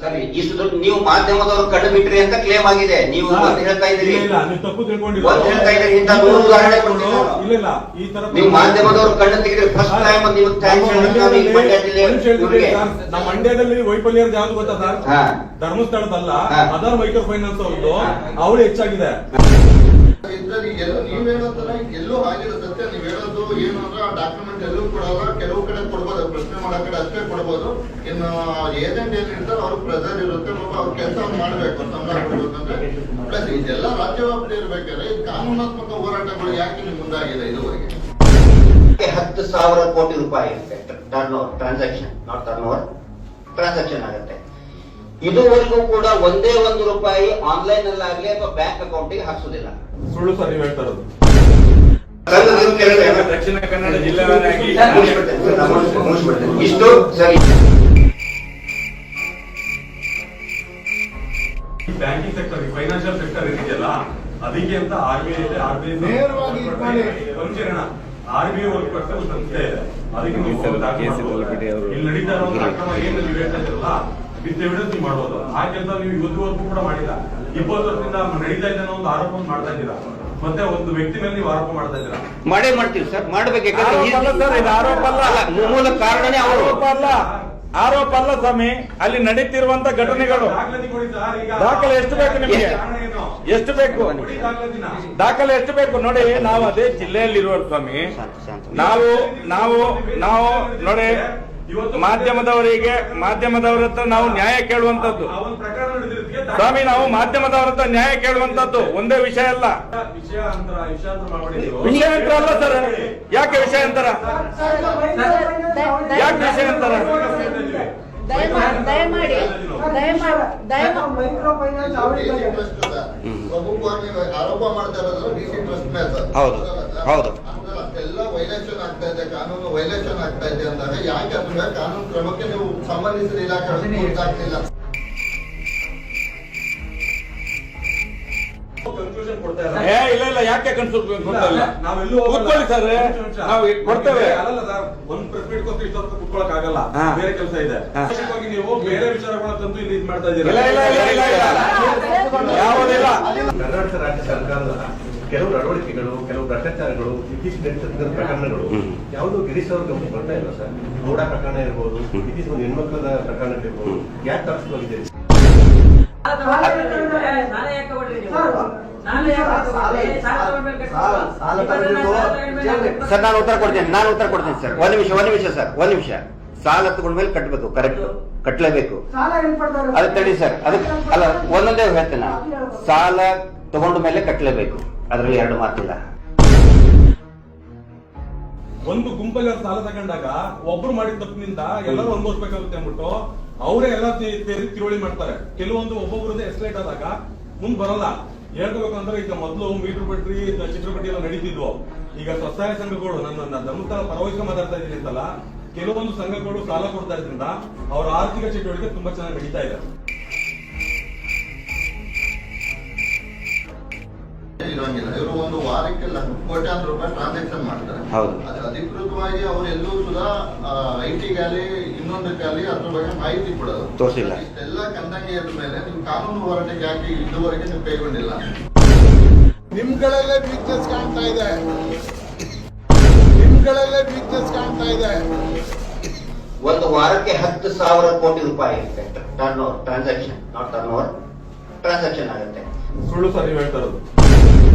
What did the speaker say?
ಸರಿ ಇಷ್ಟು ದುಡ್ಡು ನೀವು ಮಾಧ್ಯಮದವರು ಕಣ್ಣು ಬಿಟ್ರಿ ಅಂತ ಕ್ಲೇಮ್ ಆಗಿದೆ ನೀವು ಒಂದು ಹೇಳ್ತಾ ಇದ್ದೀರಿ ಇಲ್ಲ ಇಲ್ಲ ನೀವು ತಪ್ಪು ತಿಳ್ಕೊಂಡಿಲ್ಲ ಒಂದ್ ಹೇಳ್ತಾ ಇದ್ದೀರಿ, ಇಂಥ ನೂರು ಉದಾಹರಣೆ ಕೊಡ್ತೀನಿ ನಾನು. ಇಲ್ಲ ಇಲ್ಲ ಈ ತರ ನೀವು ಮಾಧ್ಯಮದವರು ಕಣ್ಣು ತೆಗೆದ್ರೆ ಫಸ್ಟ್ ಟೈಮ್ ನೀವು ಥ್ಯಾಂಕ್ಸ್ ನಮ್ಮ ಹೇಳೋದು ಈ ಮಂಡ್ಯ ಜಿಲ್ಲೆ ಒಂದ್ ನಿಮಿಷ ಹೇಳ್ತೀನಿ ಇವ್ರಿಗೆ. ಸರ್. ನಮ್ಮ ಮಂಡ್ಯದಲ್ಲಿ ವೈಫಲ್ಯ ಯಾವ್ದು ಗೊತ್ತಾ ಸರ್ ಹಾ. ಧರ್ಮಸ್ಥಳದಲ್ಲ ಹಾ. ಅದರ್ ಮೈಕ್ರೋ ಫೈನಾನ್ಸ್ ಅವ್ರದ್ದು ಅವಳು ಹೆಚ್ಚಾಗಿದೆ ಎಲ್ಲೂ ಎಲ್ಲೋ ನೀವ್ ಹೇಳೋದಲ್ಲ ಎಲ್ಲೋ ಆಗಿರೋ ಸತ್ಯ ನೀವ್ ಏನು ಅಂದ್ರೆ ಆ ಡಾಕ್ಯುಮೆಂಟ್ ಎಲ್ಲೂ ಕೊಡಲ್ಲ ಕೆಲವು ಕಡೆ ಕೊಡ್ಬೋದು ಪ್ರಶ್ನೆ ಮಾಡೋ ಕಡೆ ಅಷ್ಟೇ ಕೊಡ್ಬೋದು. ಇನ್ನು ಏಜೆಂಟ್ ಏನ್ ಇರ್ತಾರೆ ಅವ್ರ ಪ್ರೆಸರ್ ಇರುತ್ತೆ ಪಾಪ ಅವ್ರ ಕೆಲಸವನ್ನು ಮಾಡ್ಬೇಕು ಸಂಬಳ ಕೊಡ್ಬೇಕಂದ್ರೆ ಪ್ಲಸ್ ಇದೆಲ್ಲ ರಾಜ್ಯ ವ್ಯಾಪ್ತಿ ಇರ್ಬೇಕಾದ್ರೆ ಕಾನೂನಾತ್ಮಕ ಹೋರಾಟಗಳು ಯಾಕೆ ನಿಮ್ಗೆ ಮುಂದಾಗಿದೆ ಇದುವರೆಗೆ? ಹತ್ತು ಸಾವಿರ ಕೋಟಿ ರೂಪಾಯಿ ಇರುತ್ತೆ turnover transaction not turnover transaction ಆಗುತ್ತೆ. ಇದುವರೆಗೂ ಕೂಡ ಒಂದೇ ಒಂದು ರೂಪಾಯಿ ಆನ್ಲೈನ್ ಅಲ್ಲಾಗ್ಲಿ ಅಥವಾ ಬ್ಯಾಂಕ್ ಅಕೌಂಟಿಗೆ ಹಾಕ್ಸೋದಿಲ್ಲ. ಸುಳ್ಳು ಸರ್ ನೀವು ಹೇಳ್ತಾ ಇರೋದು. ದಕ್ಷಿಣ ಕನ್ನಡ ನಾನು ಇಷ್ಟು ಸರಿ. ಬ್ಯಾಂಕಿಂಗ್ ಸೆಕ್ಟರ್ ಫೈನಾನ್ಷಿಯಲ್ ಸೆಕ್ಟರ್ ಇದೆಯಲ್ಲ ಅದಕ್ಕೆ ಅಂತ ಆರ್ ಬಿ ಐ ಇದೆ R B I. R B I work ಪಡ್ತಾ ಸಂಸ್ಥೆ ಇದೆ. ಅದಕ್ಕೆ ಇಲ್ಲಿ ನಡೀತಾ ಇರೋ ಅಕ್ರಮ ಏನು ನೀವು ಹೇಳ್ತಾ ಇದ್ರಲ್ಲ ವಿತ್ ಎವಿಡೆನ್ಸ್ ನೀವು ಮಾಡ್ಬೋದು. ಆ ಕೆಲಸ ನೀವು ಇವತ್ತುವರೆಗೂ ಕೂಡ ಮಾಡಿಲ್ಲ. ಇಪ್ಪತ್ತು ವರ್ಷದಿಂದ ನಡೀತಾ ಇದೆ ಅನ್ನೋ ಒಂದು ಆರೋಪ ಮಾಡ್ತಾ ಇದ್ದೀರಾ? ಮತ್ತೆ ಒಂದು ವ್ಯಕ್ತಿ ಮೇಲೆ ನೀವು ಆರೋಪ ಮಾಡ್ತಾ ಇದ್ದೀರಾ ಮಾಡೇ ಮಾಡ್ತೀವಿ ಸರ್ ಮಾಡ್ಬೇಕು ಯಾಕಂದ್ರೆ ಆರೋಪ ಅಲ್ಲ ಸರ್, ಇದು ಆರೋಪ ಅಲ್ಲ. ಅಲ್ಲ, ಮೂಲ ಕಾರಣನೇ ಅವರು ಆರೋಪ ಅಲ್ಲ ಆರೋಪ ಅಲ್ಲ ಸ್ವಾಮಿ ಅಲ್ಲಿ ನಡೀತಿರುವಂತ ಘಟನೆಗಳು ದಾಖಲಾತಿ ಕೊಡಿ ಸರ್, ಈಗ ದಾಖಲೆ ಎಷ್ಟು ಬೇಕು ನಿಮಗೆ? ಕಾರಣ ಏನು? ಎಷ್ಟು ಬೇಕು ಕೊಡಿ ದಾಖಲಾತಿನ. ದಾಖಲೆ ಎಷ್ಟು ಬೇಕು ನೋಡಿ ನಾವು ಅದೇ ಜಿಲ್ಲೆಯಲ್ಲಿರುವ ಸ್ವಾಮಿ ಶಾಂತ, ಶಾಂತ. ನಾವು ನಾವು ನಾವು ನೋಡಿ ಮಾಧ್ಯಮದವರಿಗೆ ಮಾಧ್ಯಮದವರ ಹತ್ರ ನಾವು ನ್ಯಾಯ ಕೇಳುವಂತದ್ದು ಆ ಒಂದು ಪ್ರಕರಣ ನಡೆದಿರೋದಕ್ಕೆ ದಾಖಲೆ- ಸ್ವಾಮಿ ನಾವು ಮಾಧ್ಯಮದವರ ಹತ್ರ ನ್ಯಾಯ ಕೇಳುವಂತದ್ದು ಒಂದೇ ವಿಷಯ ಅಲ್ಲ ವಿಷಯ ಅಂತರ ವಿಷಯಾಂತರ ಮಾಡ್ಬೇಡಿ ನೀವು. ವಿಷಯಾಂತರ ಅಲ್ಲ ಸರ್ ಯಾಕೆ ವಿಷಯಾಂತರ ಯಾಕೆ ವಿಷಯ ಅಂತರ ದಯಮಾಡಿ. ಆರೋಪ ಮಾಡ್ತಾ ಇರೋದು ಡಿ ಸಿ ಟ್ರಸ್ಟ್ ಮೇಲೆ ಹೌದು. ಹೌದು. ವೈಲೇಷನ್ ಆಗ್ತಾ ಇದೆ ಕಾನೂನು ವೈಲೇಷನ್ ಆಗ್ತಾ ಇದೆ ಅಂದಾಗ ಯಾಕೆ ಕಾನೂನು ಕ್ರಮಕ್ಕೆ ನೀವು ಸಂಬಂಧಿಸಿದ ಇಲಾಖೆ ಕೊಡ್ತಾ ಇಲ್ಲ. ಏ ಇಲ್ಲ ಇಲ್ಲ ಯಾಕೆ ಇಲ್ಲ, ನಾವೆಲ್ಲೂ ಹೋಗಲ್ಲ. ಕೂತ್ಕೊಳ್ಳಿ ಸರ್. ನಿಮಿಷ, ನಿಮಿಷ. ನಾವು ಕೊಡ್ತೇವೆ. ಅಲ್ಲಲ್ಲ ಸರ್, ಒಂದ್ ಕುತ್ಕೊಳಕ್ ಆಗಲ್ಲ. ಬೇರೆ ಕೆಲಸ ಇದೆ. ಹಾ. ನೀವು ಬೇರೆ ವಿಚಾರಗಳನ್ನ ತಂದು ಇಲ್ಲಿ ಇದ್ ಮಾಡ್ತಾ ಇದ್ದೀರಾ? ಇಲ್ಲ ಇಲ್ಲ ಇಲ್ಲ ಇಲ್ಲ ಇಲ್ಲ. ಯಾವುದಿಲ್ಲ. ಕರ್ನಾಟಕ ರಾಜ್ಯ ಸರ್ಕಾರದ ಕೆಲವು ನಡವಳಿಕೆಗಳು ಕೆಲವು ಭ್ರಷ್ಟಾಚಾರಗಳು ಇತ್ತೀಚಿನ ಪ್ರಕರಣಗಳು ಯಾವುದು ಗಿರೀಶ್ ಅವ್ರ ಗಮನ ಬರ್ತಾ ಇಲ್ಲ ಸರ್. ಗೌಡ ಪ್ರಕರಣ ಇರ್ಬೋದು ಇತ್ತೀಚಿನ ಒಂದು ಹೆಣ್ಮಕ್ಳದ ಪ್ರಕರಣ ಇರ್ಬೋದು. ಯಾಕೆ ತರಿಸ್ಕೊಂಡಿದ್ದೀರಿ? ಸರ್ ನಾನು ಉತ್ತರ ಕೊಡ್ತೇನೆ ನಾನು ಉತ್ತರ ಕೊಡ್ತೇನೆ ಸರ್. ಒಂದ್ ನಿಮಿಷ ಒಂದ್ ನಿಮಿಷ ಸರ್ ಒಂದ್ ನಿಮಿಷ. ಸಾಲ ತಗೊಂಡ್ಮೇಲೆ ಕಟ್ಟಬೇಕು ಕರೆಕ್ಟ್ ಕಟ್ಟಲೇಬೇಕು ಅದು. ತಡಿ ಸರ್ ಅದಕ್ಕೆ ಅಲ್ಲ ಒಂದೊಂದೇ ಹೇಳ್ತೇನೆ ನಾನು. ಸಾಲ ತಗೊಂಡ ಮೇಲೆ ಕಟ್ಟಲೇಬೇಕು ಅದ್ರಲ್ಲಿ ಎರಡು ಮಾತಿಲ್ಲ. ಒಂದು ಗುಂಪಲ್ಲಿ ಅವ್ರು ಸಾಲ ತಗೊಂಡಾಗ ಒಬ್ರು ಮಾಡಿದ ತಪ್ಪಿನಿಂದ ಎಲ್ಲರೂ ಅನುಭವಿಸ್ಬೇಕಾಗುತ್ತೆ ಅಂದ್ಬಿಟ್ಟು ಅವರೇ ಎಲ್ಲ ತಿರುವಳಿ ಮಾಡ್ತಾರೆ. ಕೆಲವೊಂದು ಒಬ್ಬೊಬ್ರದ್ದು ಎಸ್ಲೇಟ್ ಆದಾಗ ಮುಂದ್ ಬರಲ್ಲ. ಹೇಳ್ಕೋಬೇಕು ಅಂದ್ರೆ ಈಗ ಮೊದಲು ಮೀಟರ್ ಬಟ್ರಿ ಚಿತ್ರಪಟ್ಟಿ ಎಲ್ಲ ನಡೀತಿದ್ವು. ಈಗ ಸ್ವಸಹಾಯ ಸಂಘಗಳು ನನ್ನ ಧರ್ಮಸ್ಥಳ ಪರವಾಗಿ ಮಾತಾಡ್ತಾ ಇದ್ದೀನಿ ಅಂತಲ್ಲ, ಕೆಲವೊಂದು ಸಂಘಗಳು ಸಾಲ ಕೊಡ್ತಾ ಇದ್ರಿಂದ ಅವರ ಆರ್ಥಿಕ ಚಟುವಟಿಕೆ ತುಂಬಾ ಚೆನ್ನಾಗಿ ನಡೀತಾ ಇದೆ. ಇರೋಂಗಿಲ್ಲ. ಇವರು ಒಂದು ವಾರಕ್ಕೆ ಲಕ್ಷ ಕೋಟ್ಯಾಂತರ ರೂಪಾಯಿ ಟ್ರಾನ್ಸಾಕ್ಷನ್ ಮಾಡ್ತಾರೆ. ಹೌದು. ಅದು ಅಧಿಕೃತವಾಗಿ ಅವರು ಎಲ್ಲೂ ಸುಧಾ ಐ ಟಿಗಾಲಿ ಇನ್ನೊಂದಕ್ಕಾಗಲಿ ಅದ್ರ ಬಗ್ಗೆ ಮಾಹಿತಿ ಕೊಡೋದು. ತೋರ್ಸಿಲ್ಲ. ಇಷ್ಟೆಲ್ಲ ಕಂದಂಗೆ ಇದ್ದ ಮೇಲೆ ನೀವು ಕಾನೂನು ಹೋರಾಟಕ್ಕೆ ಯಾಕೆ ಇದುವರೆಗೆ ನೀವು ಕೈಗೊಂಡಿಲ್ಲ ನಿಮ್ಗಳಲ್ಲೇ ವೀಕ್ನೆಸ್ ಕಾಣ್ತಾ ಇದೆ. ನಿಮ್ಗಳಲ್ಲೇ ವೀಕ್ನೆಸ್ ಕಾಣ್ತಾ ಇದೆ. ಒಂದು ವಾರಕ್ಕೆ ಹತ್ತು ಸಾವಿರ ಕೋಟಿ ರೂಪಾಯಿ ಇರುತ್ತೆ. Turnover transaction not turnover transaction ಆಗುತ್ತೆ. ಸುಳ್ಳು ಸರಿ ಹೇಳ್ತಾ ಇರೋದು. you